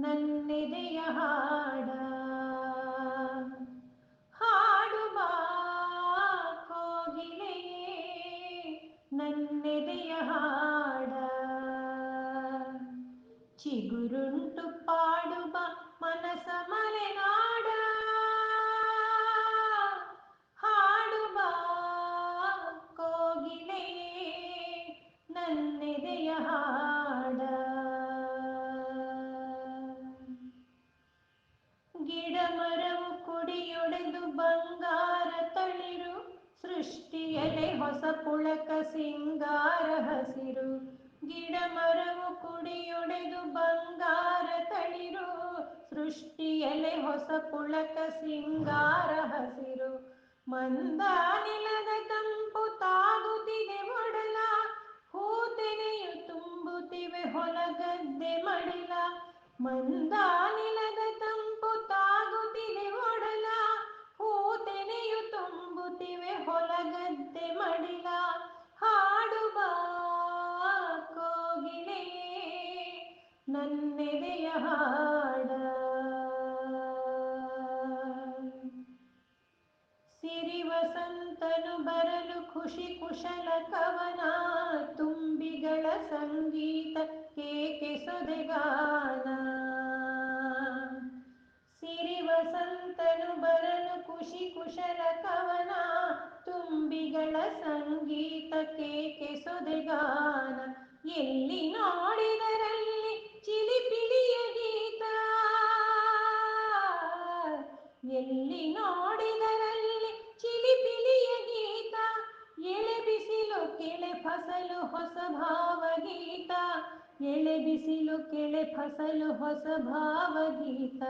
ನನ್ನೆದೆಯ ಹಾಡ. ಹಾಡುವ ಕೋಗಿಲೆಯೇ ನನ್ನೆದೆಯ ಹಾಡ. ಚಿಗುರುಂಟು ಪಾಡುವ ಮನಸ ಮಲೆನಾಡ ಹಾಡುವ ಕೋಗಿಲೆಯೇ ನನ್ನೆದೆಯ ಹಾಡ. ಬಂಗಾರ ತಳಿರು ಸೃಷ್ಟಿಯಲೆ ಹೊಸ ಪುಳಕ, ಸಿಂಗಾರ ಹಸಿರು. ಗಿಡ ಮರವು ಕುಡಿಯೊಡೆದು ಬಂಗಾರ ತಳಿರು ಸೃಷ್ಟಿಯಲೆ ಹೊಸ ಪುಳಕ, ಸಿಂಗಾರ ಹಸಿರು. ಮಂದ ನಿಲದ ತಂಪು ತಾಗುತ್ತಿದೆ ಒಡಲ, ಹೂತೆನೆಯು ತುಂಬುತ್ತಿವೆ ಹೊಲಗದ್ದೆ ಮಡಿಲ. ಮಂದ ಹೊಲಗದ್ದೆ ಮಡಿಲ ಹಾಡುವ ಕೋಗಿಲೆ, ನನ್ನೆದೆಯ ಹಾಡ. ಸಿರಿ ವಸಂತನು ಬರಲು ಖುಷಿ ಕುಶಲ ಕವನ, ತುಂಬಿಗಳ ಸಂಗೀತ ಕೇಕೆ ಸೊದೆಗಾನ ಸೊದೆಗಾನ ಎಲ್ಲಿ ನೋಡಿದರಲ್ಲಿ ಚಿಲಿಪಿಲಿಯ ಗೀತ? ಎಲ್ಲಿ ನೋಡಿದರಲ್ಲಿ ಚಿಲಿಪಿಲಿಯ ಗೀತ? ಎಳೆ ಬಿಸಿಲು ಕೆಳೆ ಫಸಲು ಹೊಸ ಭಾವಗೀತ. ಎಳೆ ಬಿಸಿಲು ಕೆಳೆ ಫಸಲು ಹೊಸ ಭಾವಗೀತ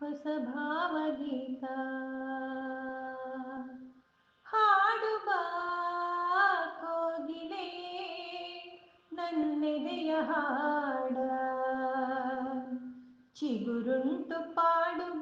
ಹೊಸ ಭಾವಗೀತ. ನನ್ನೆದೆಯ ಹಾಡ ಚಿಗುರುಂಟು ಪಾಡುವ ಮನಸ್ಸು